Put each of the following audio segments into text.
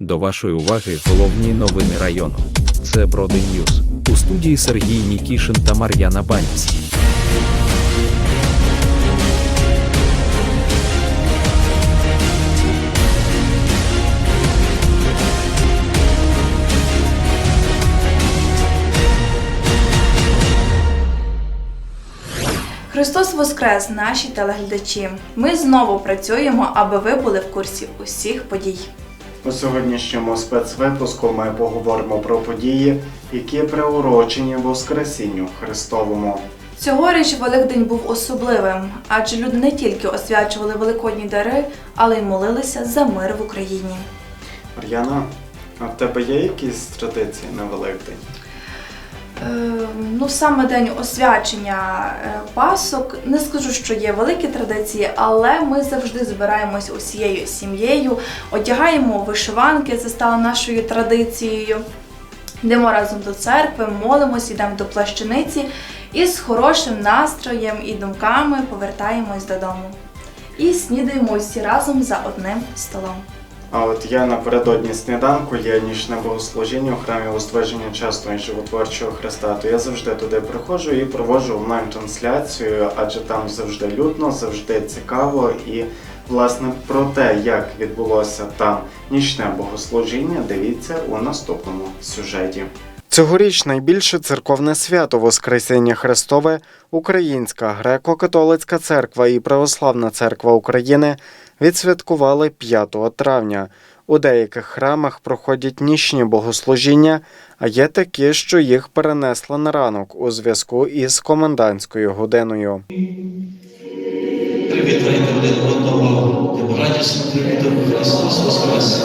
До вашої уваги головні новини району. Це Броди Ньюз. У студії Сергій Нікішин та Мар'яна Баніс. Христос Воскрес, наші телеглядачі! Ми знову працюємо, аби ви були в курсі усіх подій. У сьогоднішньому спецвипуску ми поговоримо про події, які приурочені Воскресінню Христовому. Цьогоріч Великдень був особливим, адже люди не тільки освячували великодні дари, але й молилися за мир в Україні. Мар'яна, а в тебе є якісь традиції на Великдень? Е, ну, саме день освячення е, пасок. Не скажу, що є великі традиції, але ми завжди збираємось усією сім'єю, одягаємо вишиванки, це стало нашою традицією. Йдемо разом до церкви, молимось, йдемо до плащаниці і з хорошим настроєм і думками повертаємось додому. І снідаємо усі разом за одним столом. А от я напередодні сніданку є нічне богослужіння у храмі Воздвиження Чесного і Животворчого Христа. То я завжди туди приходжу і проводжу онлайн-трансляцію, адже там завжди людно, завжди цікаво. І власне про те, як відбулося там нічне богослужіння, дивіться у наступному сюжеті. Цьогоріч найбільше церковне свято Воскресіння Христове Українська греко-католицька церква і Православна церква України відсвяткували 5 травня. У деяких храмах проходять нічні богослужіння, а є такі, що їх перенесли на ранок у зв'язку із комендантською годиною. Привітайте один одного, радісно привітав Христос Воскрес.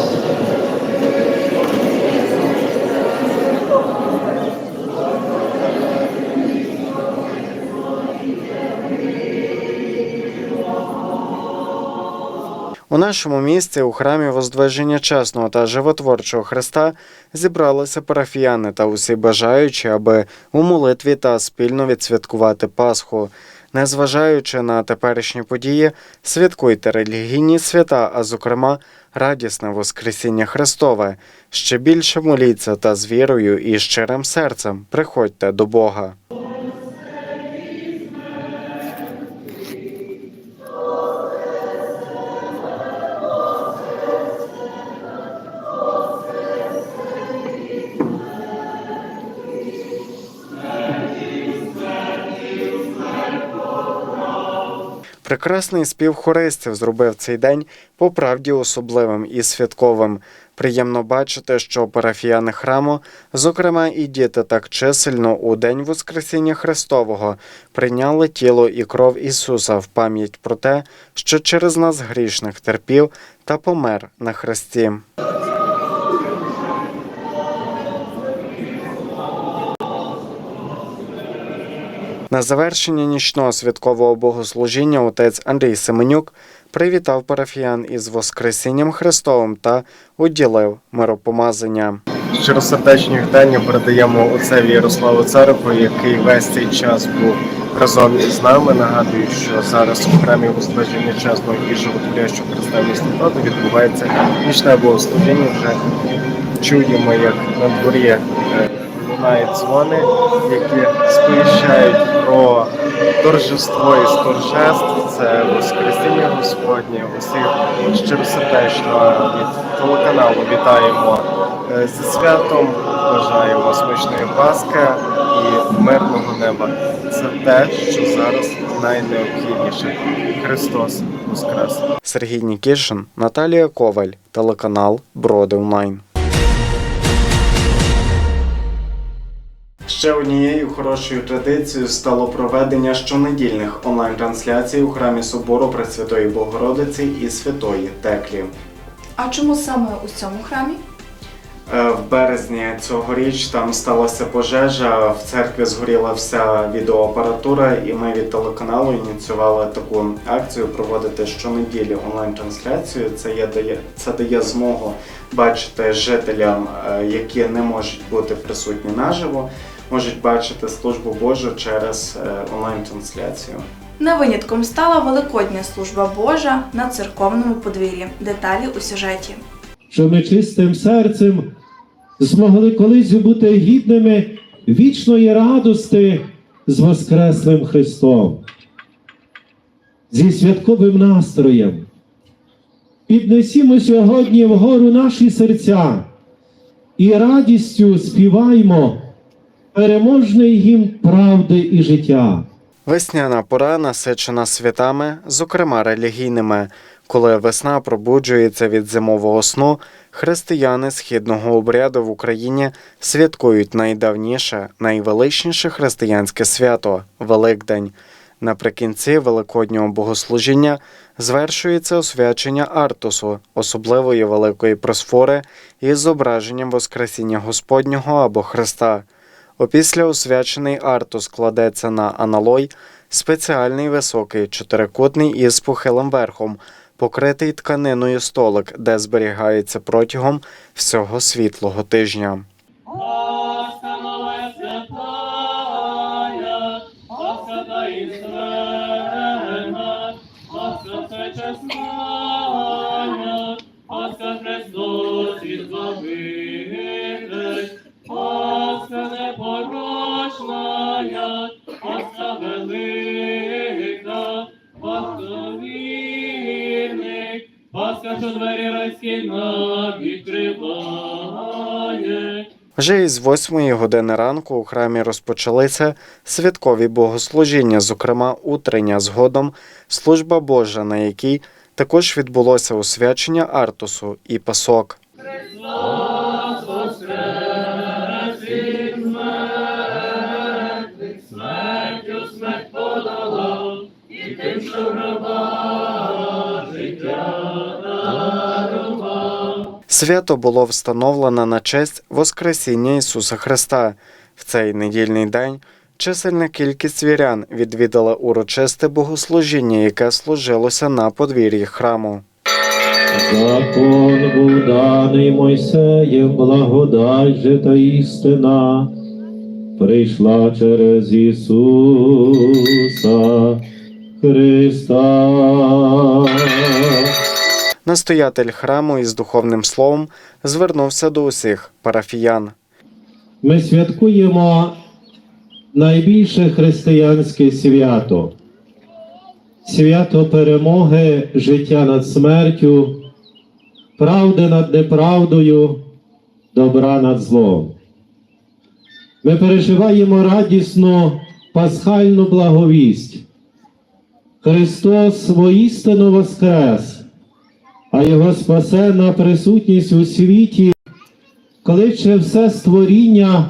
У нашому місті у храмі Воздвиження Чесного та Животворчого Христа зібралися парафіяни та усі бажаючі, аби у молитві та спільно відсвяткувати Пасху. Незважаючи на теперішні події, святкуйте релігійні свята, а зокрема радісне Воскресіння Христове. Ще більше моліться та з вірою і щирим серцем приходьте до Бога. Прекрасний спів хористів зробив цей день по правді особливим і святковим. Приємно бачити, що парафіяни храму, зокрема і діти, так чисельно у день Воскресіння Христового прийняли тіло і кров Ісуса в пам'ять про те, що через нас грішних терпів та помер на хресті. На завершення нічного святкового богослужіння отець Андрій Семенюк привітав парафіян із Воскресінням Христовим та уділив миропомазання. Щиросердечні вітання передаємо отцеві Ярославу Царику, який весь цей час був разом із нами. Нагадую, що зараз у храмі Возвиження Чесного і Животворящого міста Проти відбувається нічне богослужіння. Вже чуємо, як на дворі лунають дзвони, які сповіщають про торжество із торжеств. Це Воскресіння Господнє. Усіх щиросердечно від телеканалу вітаємо е, зі святом. Бажаємо смачної Пасхи і мирного неба. Це те, що зараз найнеобхідніше. Христос Воскрес! Сергій Нікішин, Наталія Коваль, телеканал Броди Онлайн. Ще однією хорошою традицією стало проведення щонедільних онлайн-трансляцій у храмі собору Пресвятої Богородиці і Святої Теклі. А чому саме у цьому храмі? Е, В березні цьогоріч там сталася пожежа, в церкві згоріла вся відеоапаратура, і ми від телеканалу ініціювали таку акцію проводити щонеділі онлайн-трансляцію. Це є дає це дає змогу бачити жителям, е, які не можуть бути присутні наживо, можуть бачити службу Божу через е, онлайн-трансляцію. Не винятком стала Великодня служба Божа на церковному подвір'ї. Деталі у сюжеті. що ми чистим серцем змогли колись бути гідними вічної радости з Воскреслим Христом, зі святковим настроєм. Піднесімо сьогодні вгору наші серця і радістю співаймо переможний гімн правди і життя. Весняна пора насичена святами, зокрема релігійними. Коли весна пробуджується від зимового сну, християни східного обряду в Україні святкують найдавніше, найвеличніше християнське свято Великдень. Наприкінці Великоднього богослужіння звершується освячення Артусу, особливої великої просфори із зображенням Воскресіння Господнього або Христа. Опісля освячений Артус кладеться на аналой, спеціальний високий чотирикутний із похилим верхом, покритий тканиною столик, де зберігається протягом всього світлого тижня. Святая, Пасха Вже із восьмої години ранку у храмі розпочалися святкові богослужіння, зокрема утрення, згодом служба Божа, на якій також відбулося освячення Артусу і Пасок. Свято було встановлено на честь Воскресіння Ісуса Христа. В цей недільний день чисельна кількість вірян відвідала урочисте богослужіння, яке служилося на подвір'ї храму. Закон був даний Мойсеєм, благодать же та істина прийшла через Ісуса Христа. Настоятель храму із духовним словом звернувся до усіх парафіян. Ми святкуємо найбільше християнське свято. Свято перемоги життя над смертю, правди над неправдою, добра над злом. Ми переживаємо радісну пасхальну благовість. Христос воістину воскрес, а Його спасенна присутність у світі кличе все створіння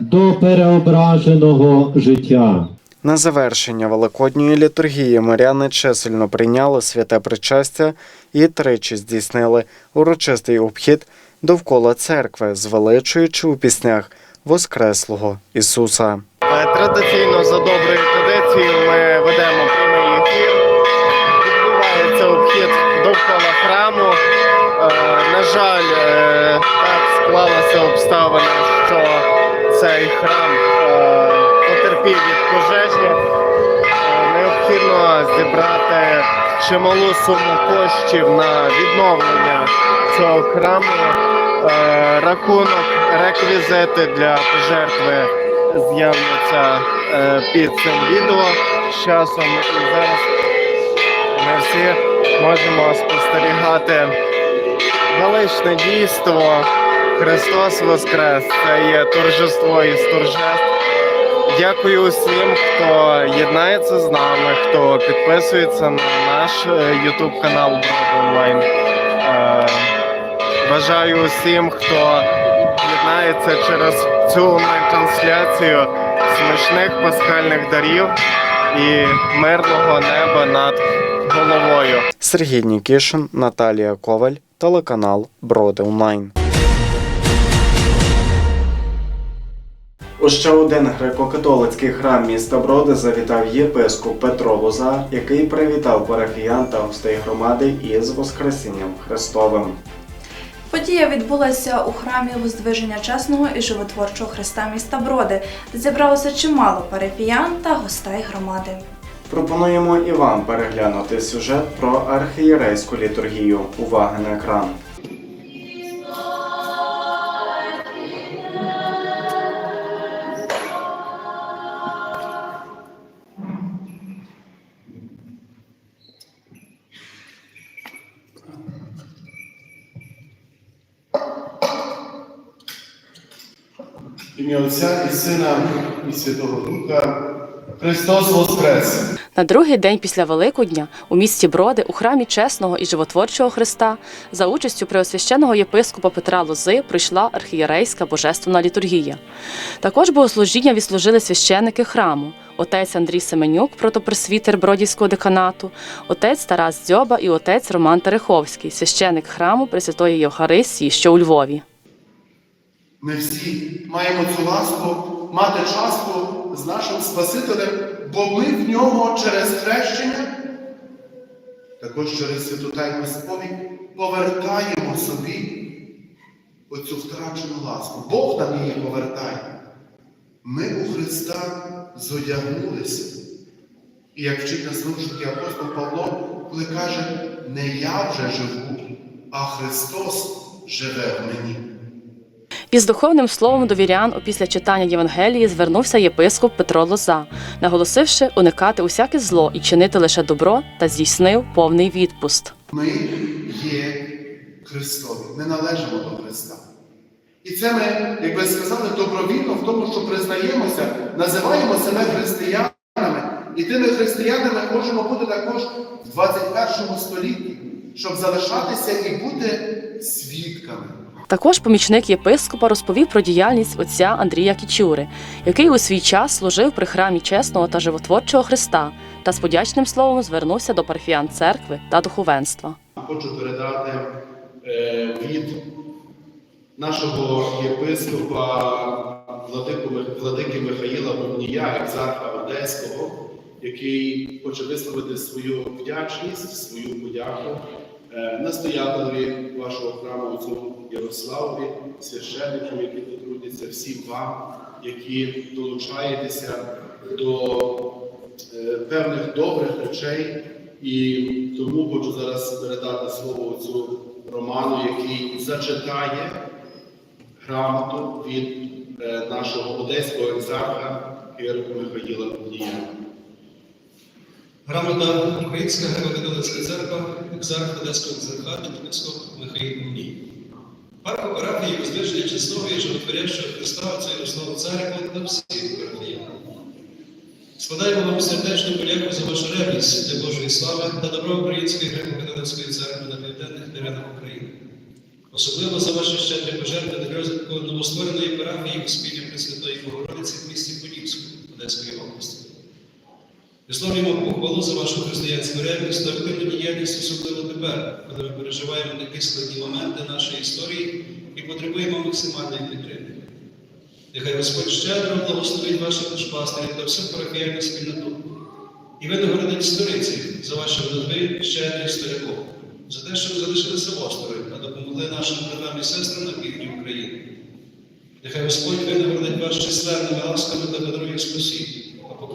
до переображеного життя. На завершення великодньої літургії миряни чисельно прийняли святе причастя і тричі здійснили урочистий обхід довкола церкви, звеличуючи у піснях Воскреслого Ісуса. Традиційно за доброю традицією ми ведемо довкола храму. Е, На жаль, е, так склалися обставини, що цей храм е, потерпів від пожежі. Необхідно зібрати чималу суму коштів на відновлення цього храму. Рахунок, реквізити для пожертви з'являться під цим відео з часом. І зараз ми всі можемо спостерігати величне дійство. Христос Воскрес! Це є торжество із торжеств. Дякую усім, хто єднається з нами, хто підписується на наш е, YouTube канал Брод Онлайн. Е, Бажаю усім, хто єднається через цю онлайн-трансляцію смачних пасхальних дарів і мирного неба над головою. Сергій Нікішин, Наталія Коваль, телеканал Броди Онлайн. У ще один греко-католицький храм міста Броди завітав єпископ Петро Лоза, який привітав парафіян та гостей громади із Воскресінням Христовим. Подія відбулася у храмі Воздвиження Чесного і Животворчого Христа міста Броди, де зібралося чимало парафіян та гостей громади. Пропонуємо і вам переглянути сюжет про архієрейську літургію. Увага на екран. Ім'я Отця і Сина, і Святого Духа Христос Воскрес! На другий день після Великодня у місті Броди у храмі чесного і животворчого Христа за участю преосвященого єпископа Петра Лози прийшла архієрейська божественна літургія. Також богослужіння відслужили священики храму. Отець Андрій Семенюк, протопресвітер Бродівського деканату, отець Тарас Дзьоба і отець Роман Тереховський, священик храму Пресвятої Євхаристії, що у Львові. Ми всі маємо цю ласку мати частку з нашим Спасителем, бо ми в нього через хрещення, також через святу Тайну сповідь повертаємо собі оцю втрачену ласку. Бог нам її повертає. Ми у Христа зодягнулися. І як вчить нас наушники апостол Павло, коли каже, не я вже живу, а Христос живе в мені. Із духовним словом до вірян опісля читання Євангелії звернувся єпископ Петро Лоза, наголосивши уникати усяке зло і чинити лише добро та здійснив повний відпуст. Ми є Христові, ми належимо до Христа. І це ми, як би сказали, добровільно в тому, що признаємося, називаємо себе християнами. І тими християнами можемо бути також в 21 столітті, щоб залишатися і бути свідками. Також помічник єпископа розповів про діяльність отця Андрія Кічури, який у свій час служив при храмі чесного та животворчого Христа, та з подячним словом звернувся до парфіян церкви та духовенства. Хочу передати е, від нашого єпископа владику, владики Михаїла Бубнія, екзарха Одеського, який хоче висловити свою вдячність, свою подяку настоятелеві вашого храму отцю Ярославові, священникам, які тут трудяться, всім вам, які долучаєтеся до е, певних добрих речей. І тому хочу зараз передати слово отцю Роману, який зачитає грамоту від е, нашого одеського екзарха Георгія Михаїла Кудія. Грамота Українська греко-католицька церква, екзарх Одеського екзархату епископ Михаїл Муній. Парку парафії воздвиження чесного і животворящого Христа Отця Ярослава Церкви та всіх парафіян. Складаємо вам сердечну подяку за вашу ревність для Божої слави та добро Української греко-католицької церкви на південних теренах України. Особливо за ваші щедрі пожертви для розвитку новоствореної парафії Успіння Пресвятої Богородиці в місті Подільську Одеської області. Висловлюємо похвалу за вашу християнську ревність та активну діяльність, особливо тепер, коли ми переживаємо такі складні моменти нашої історії і потребуємо максимальної підтримки. Нехай Господь щедро благословить ваших душпастерів та всю парафіяльну спільноту. І ви нагородить сториці за ваші молитви, щедрі стариков, за те, що ви залишилися осторонь, а допомогли нашим братам і сестрам на півдні України. Нехай Господь винагородить вас численними ласками та подарує спасіння,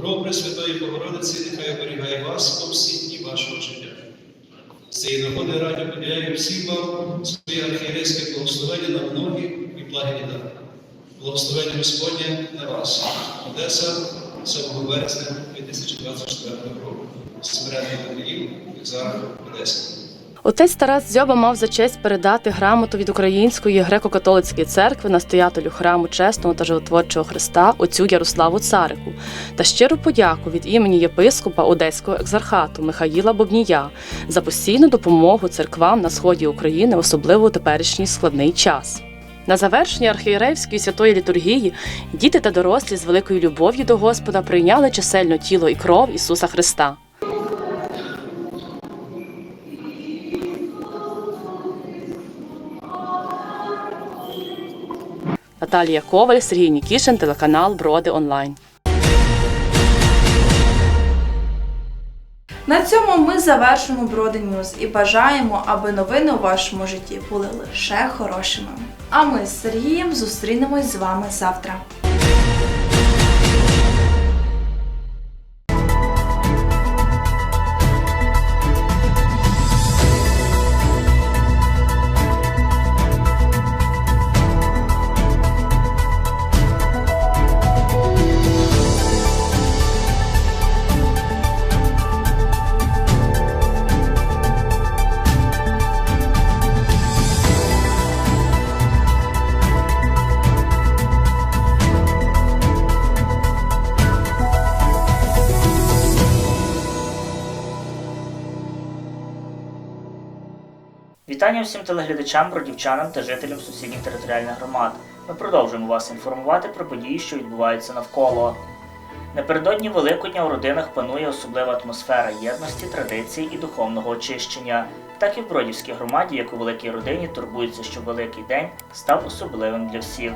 а покров Пресвятої Богородиці нехай оберігає вас по всі дні вашого життя. З цієї нагоди раді поділяю всім вам своє архієрейське благословення на многі і благі літа. Благословення Господнє на вас. Одеса 7 вересня 2024 року. Смиренний Петрів, Екзарх Одеський. Отець Тарас Дзьоба мав за честь передати грамоту від Української греко-католицької церкви настоятелю храму чесного та животворчого Христа отцю Ярославу Царику та щиру подяку від імені єпископа Одеського екзархату Михаїла Бобнія за постійну допомогу церквам на сході України, особливо у теперішній складний час. На завершення архієрейської святої літургії діти та дорослі з великою любов'ю до Господа прийняли чисельно тіло і кров Ісуса Христа. Наталія Коваль, Сергій Нікішин, телеканал Броди Онлайн. На цьому ми завершимо Броди Ньюз і бажаємо, аби новини у вашому житті були лише хорошими. А ми з Сергієм зустрінемось з вами завтра. Вітання всім телеглядачам, бродівчанам та жителям сусідніх територіальних громад. Ми продовжуємо вас інформувати про події, що відбуваються навколо. Напередодні Великодня у родинах панує особлива атмосфера єдності, традицій і духовного очищення. Так і в Бродівській громаді, як у великій родині, турбуються, щоб Великий день став особливим для всіх.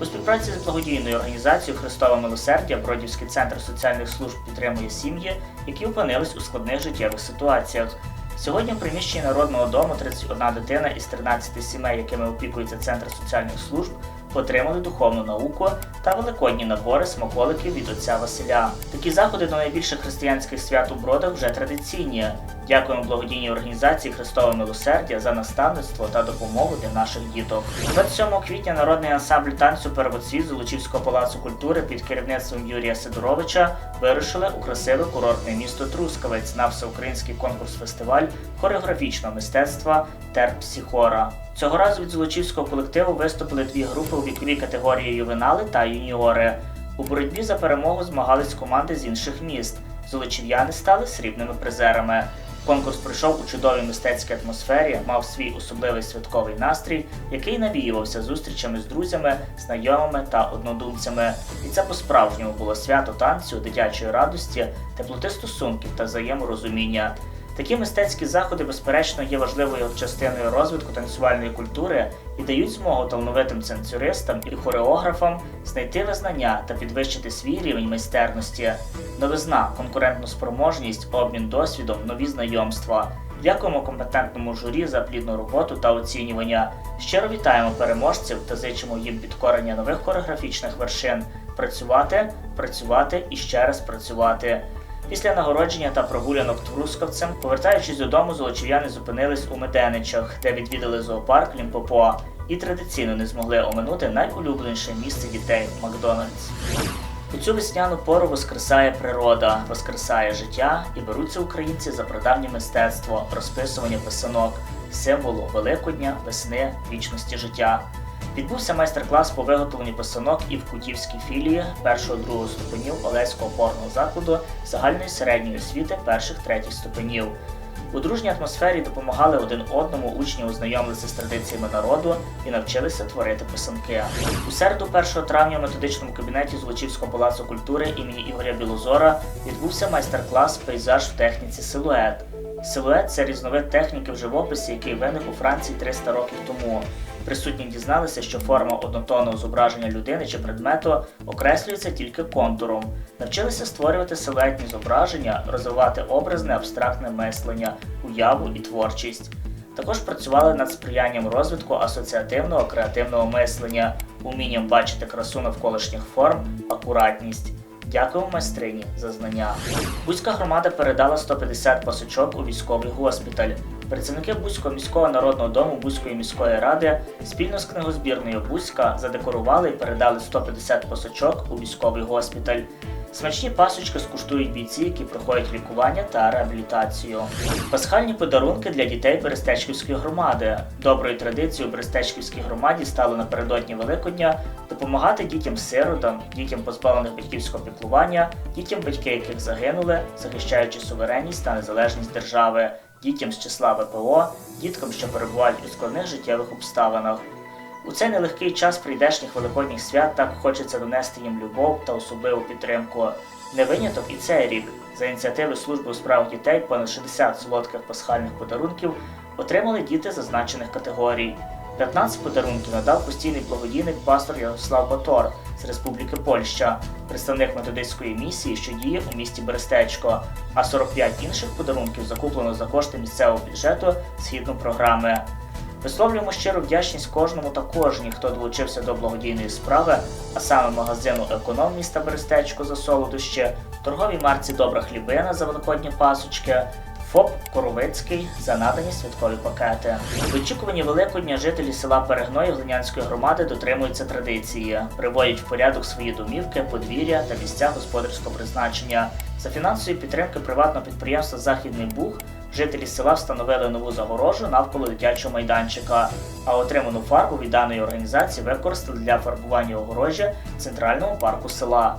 У співпраці з благодійною організацією Христове милосердя Бродівський центр соціальних служб підтримує сім'ї, які опинились у складних життєвих ситуаціях. Сьогодні в приміщенні народного дому 31 дитина із 13 сімей, якими опікується центр соціальних служб, отримали духовну науку та великодні набори смаколиків від отця Василя. Такі заходи до найбільших християнських свят у бродах вже традиційні. Дякуємо благодійній організації Христове милосердя за наставництво та допомогу для наших діток. 27 квітня народний ансамбль танцю Первоцвіт Золочівського палацу культури під керівництвом Юрія Сидоровича вирушили у красиве курортне місто Трускавець на всеукраїнський конкурс-фестиваль хореографічного мистецтва Терпсіхора. Цього разу від Золочівського колективу виступили дві групи у віковій категорії ювенали та юніори. У боротьбі за перемогу змагались команди з інших міст. Золочів'яни стали срібними призерами. Конкурс пройшов у чудовій мистецькій атмосфері, мав свій особливий святковий настрій, який навіювався зустрічами з друзями, знайомими та однодумцями. І це по-справжньому було свято танцю, дитячої радості, теплоти стосунків та взаєморозуміння. Такі мистецькі заходи, безперечно, є важливою частиною розвитку танцювальної культури і дають змогу талановитим танцюристам і хореографам знайти визнання та підвищити свій рівень майстерності. Новизна, конкурентну спроможність, обмін досвідом, нові знайомства. Дякуємо компетентному журі за плідну роботу та оцінювання. Щиро вітаємо переможців та зичимо їм підкорення нових хореографічних вершин. Працювати, працювати і ще раз працювати. Після нагородження та прогулянок Трускавцем, повертаючись додому, золочів'яни зупинились у Меденичах, де відвідали зоопарк Лімпопо і традиційно не змогли оминути найулюбленіше місце дітей Макдональдс. У цю весняну пору воскресає природа, воскресає життя і беруться українці за прадавнє мистецтво, розписування писанок, символу Великодня, весни, вічності життя. Відбувся майстер-клас по виготовленню писанок і в Кутівській філії першого-другого ступенів Олеського опорного закладу загальної середньої освіти перших-третіх ступенів. У дружній атмосфері допомагали один одному учні ознайомилися з традиціями народу і навчилися творити писанки. У середу 1 травня в методичному кабінеті Злочівського палацу культури імені Ігоря Білозора відбувся майстер-клас Пейзаж в техніці силует. Силует це різновид техніки в живописі, який виник у Франції 300 років тому. Присутні дізналися, що форма однотонного зображення людини чи предмету окреслюється тільки контуром. Навчилися створювати силуетні зображення, розвивати образне абстрактне мислення, уяву і творчість. Також працювали над сприянням розвитку асоціативного креативного мислення, умінням бачити красу навколишніх форм, акуратність. Дякуємо майстрині за знання. Бузька громада передала 150 пасочок у військовий госпіталь. Працівники Бузького міського народного дому Бузької міської ради спільно з книгозбірною Бузька задекорували і передали 150 пасочок у військовий госпіталь. Смачні пасочки скуштують бійці, які проходять лікування та реабілітацію. Пасхальні подарунки для дітей Берестечківської громади. Доброю традицією Берестечківській громаді стало напередодні Великодня допомагати дітям-сиротам, дітям позбавлених батьківського піклування, дітям, батьки яких загинули, захищаючи суверенність та незалежність держави, дітям з числа ВПО, діткам, що перебувають у складних життєвих обставинах. У цей нелегкий час прийдешніх великодніх свят так хочеться донести їм любов та особливу підтримку. Не виняток і цей рік. За ініціативи служби у справах дітей понад 60 солодких пасхальних подарунків отримали діти зазначених категорій. 15 подарунків надав постійний благодійник пастор Ярослав Батор з Республіки Польща, представник методистської місії, що діє у місті Берестечко, а 45 інших подарунків закуплено за кошти місцевого бюджету згідно програми. Висловлюємо щиру вдячність кожному та кожній, хто долучився до благодійної справи, а саме магазину Економ міста Берестечко за солодощі, торговій марці Добра хлібина за великодні пасочки, ФОП Коровицький за надані святкові пакети. В очікуванні Великодня жителі села Перегної Глинянської громади дотримуються традиції, приводять в порядок свої домівки, подвір'я та місця господарського призначення. За фінансової підтримки приватного підприємства Західний Буг жителі села встановили нову загорожу навколо дитячого майданчика, а отриману фарбу від даної організації використали для фарбування огорожі в центральному парку села.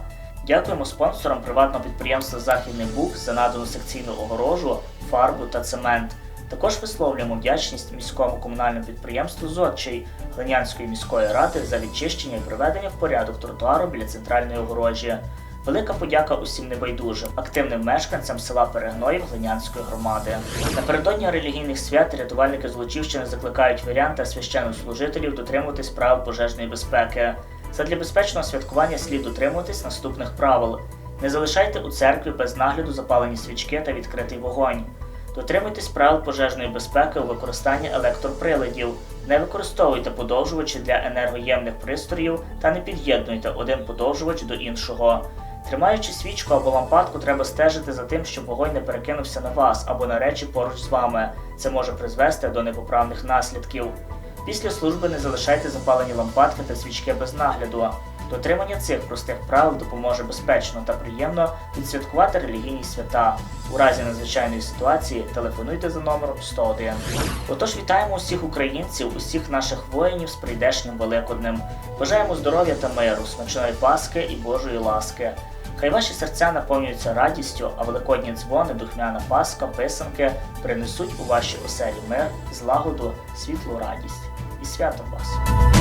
Дякуємо спонсорам приватного підприємства Західний Буг за надану секційну огорожу, фарбу та цемент. Також висловлюємо вдячність міському комунальному підприємству Зодчий Глинянської міської ради за відчищення і приведення в порядок тротуару біля центральної огорожі. Велика подяка усім небайдужим, активним мешканцям села Перегноїв Глинянської громади. Напередодні релігійних свят рятувальники Злочівщини закликають вірян та священнослужителів дотримуватись правил пожежної безпеки. Задля безпечного святкування слід дотримуватись наступних правил: не залишайте у церкві без нагляду запалені свічки та відкритий вогонь. Дотримуйтесь правил пожежної безпеки у використанні електроприладів. Не використовуйте подовжувачі для енергоємних пристроїв та не під'єднуйте один подовжувач до іншого. Тримаючи свічку або лампадку, треба стежити за тим, щоб вогонь не перекинувся на вас або на речі поруч з вами. Це може призвести до непоправних наслідків. Після служби не залишайте запалені лампадки та свічки без нагляду. Дотримання цих простих правил допоможе безпечно та приємно відсвяткувати релігійні свята. У разі надзвичайної ситуації телефонуйте за номером 101. Отож вітаємо усіх українців, усіх наших воїнів з прийдешнім Великоднем. Бажаємо здоров'я та миру, смачної Паски і Божої ласки. Хай ваші серця наповнюються радістю, а великодні дзвони, духмяна Пасха, писанки принесуть у ваші оселі мир, злагоду, світлу радість. І свято вас!